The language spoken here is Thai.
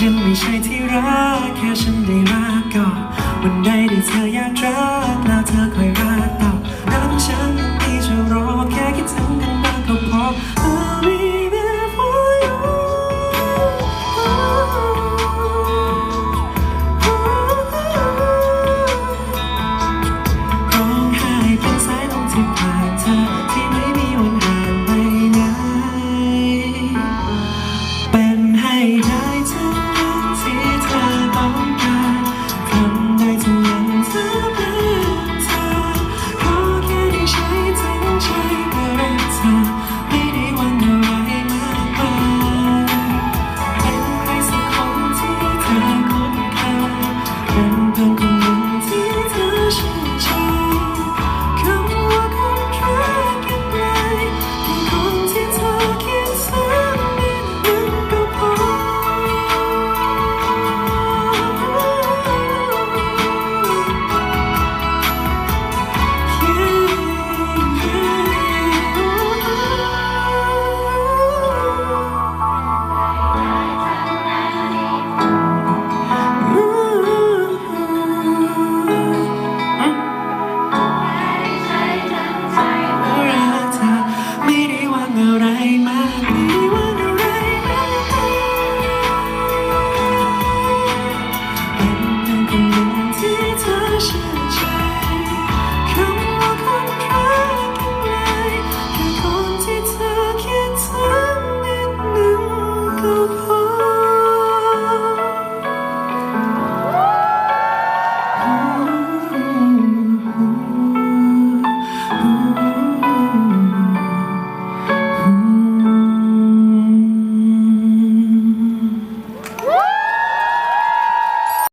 ฉันไม่ใช่ที่รักแค่ฉันได้รัก